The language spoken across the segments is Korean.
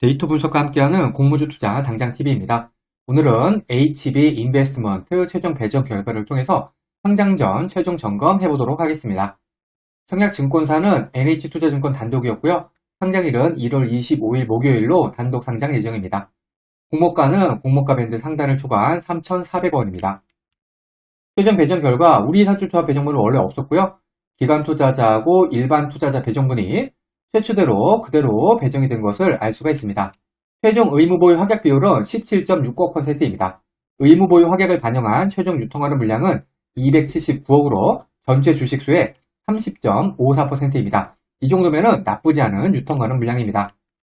데이터 분석과 함께하는 공모주 투자 당장TV입니다. 오늘은 HB 인베스트먼트 최종 배정 결과를 통해서 상장 전 최종 점검해 보도록 하겠습니다. 청약증권사는 NH투자증권 단독이었고요. 상장일은 1월 25일 목요일로 단독 상장 예정입니다. 공모가는 공모가 밴드 상단을 초과한 3,400원입니다. 최종 배정 결과 우리 사주투자 배정문은 원래 없었고요. 기관 투자자하고 일반 투자자 배정문이 최초대로 그대로 배정이 된 것을 알 수가 있습니다. 최종 의무 보유 확약 비율은 17.69%입니다. 의무 보유 확약을 반영한 최종 유통하는 물량은 279억으로 전체 주식수의 30.54%입니다. 이 정도면 나쁘지 않은 유통가능 물량입니다.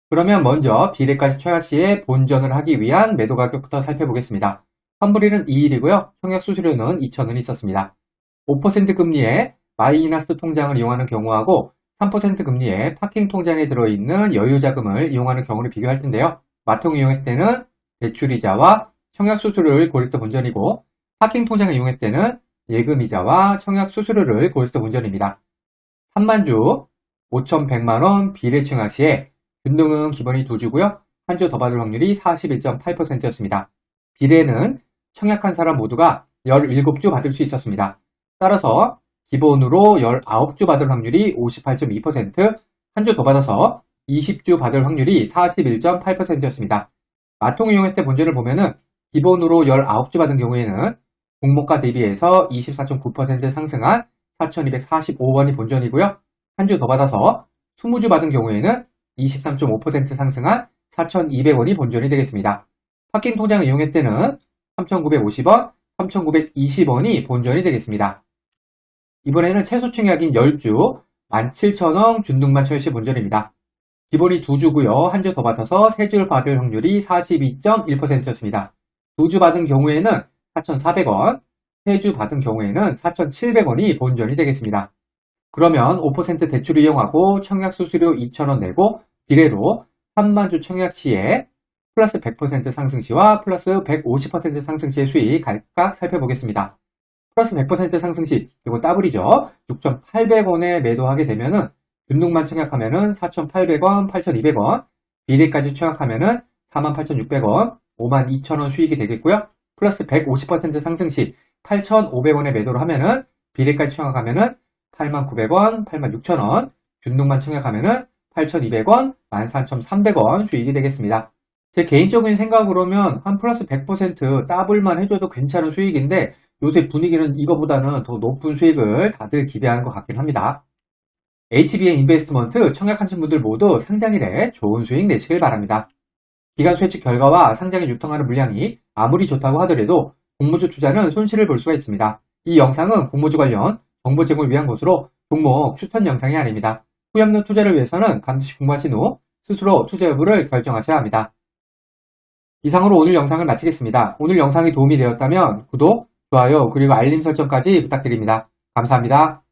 그러면 먼저 청약 시에 본전을 하기 위한 매도 가격부터 살펴보겠습니다. 환불일은 2일이고요. 청약 수수료는 2,000원 있었습니다. 5% 금리의 마이너스 통장을 이용하는 경우하고 3% 금리의 파킹 통장에 들어있는 여유 자금을 이용하는 경우를 비교할 텐데요. 마통을 이용했을 때는 대출이자와 청약 수수료를 고렸을 때 본전이고 파킹 통장을 이용했을 때는 예금이자와 청약 수수료를 고렸을 때 본전입니다. 3만주 5,100만원 비례 청약 시에 균등은 기본이 두 주고요. 한 주 더 받을 확률이 41.8%였습니다. 비례는 청약한 사람 모두가 17주 받을 수 있었습니다. 따라서 기본으로 19주 받을 확률이 58.2%, 한 주 더 받아서 20주 받을 확률이 41.8%였습니다. 마통을 이용했을 때 본전을 보면은 기본으로 19주 받은 경우에는 공모가 대비해서 24.9% 상승한 4,245원이 본전이고요. 한 주 더 받아서 20주 받은 경우에는 23.5% 상승한 4,200원이 본전이 되겠습니다. 파킹 통장을 이용했을 때는 3,950원, 3,920원이 본전이 되겠습니다. 이번에는 최소 청약인 10주 17,000원 준등만 철시 본전입니다. 기본이 2주고요. 한 주 더 받아서 3주를 받을 확률이 42.1%였습니다. 2주 받은 경우에는 4,400원, 3주 받은 경우에는 4,700원이 본전이 되겠습니다. 그러면 5% 대출을 이용하고 청약 수수료 2,000원 내고 비례로 3만주 청약 시에 플러스 100% 상승 시와 플러스 150% 상승 시의 수익 각각 살펴보겠습니다. 플러스 100% 상승 시, 이거 더블이죠. 6,800원에 매도하게 되면은 균등만 청약하면은 4,800원, 8,200원, 비례까지 청약하면은 48,600원, 52,000원 수익이 되겠고요. 플러스 150% 상승 시 8,500원에 매도를 하면은 비례까지 청약하면은 89,000원, 86,000원, 균등만 청약하면은 8,200원, 13,300원 수익이 되겠습니다. 제 개인적인 생각으로면 한 플러스 100% 더블만 해줘도 괜찮은 수익인데 요새 분위기는 이거보다는 더 높은 수익을 다들 기대하는 것 같긴 합니다. HBN 인베스트먼트 청약하신 분들 모두 상장일에 좋은 수익 내시길 바랍니다. 기간 수혜측 결과와 상장에 유통하는 물량이 아무리 좋다고 하더라도 공모주 투자는 손실을 볼 수가 있습니다. 이 영상은 공모주 관련 정보 제공을 위한 것으로 종목 추천 영상이 아닙니다. 후염료 투자를 위해서는 반드시 공부하신 후 스스로 투자 여부를 결정하셔야 합니다. 이상으로 오늘 영상을 마치겠습니다. 오늘 영상이 도움이 되었다면 구독, 좋아요, 그리고 알림 설정까지 부탁드립니다. 감사합니다.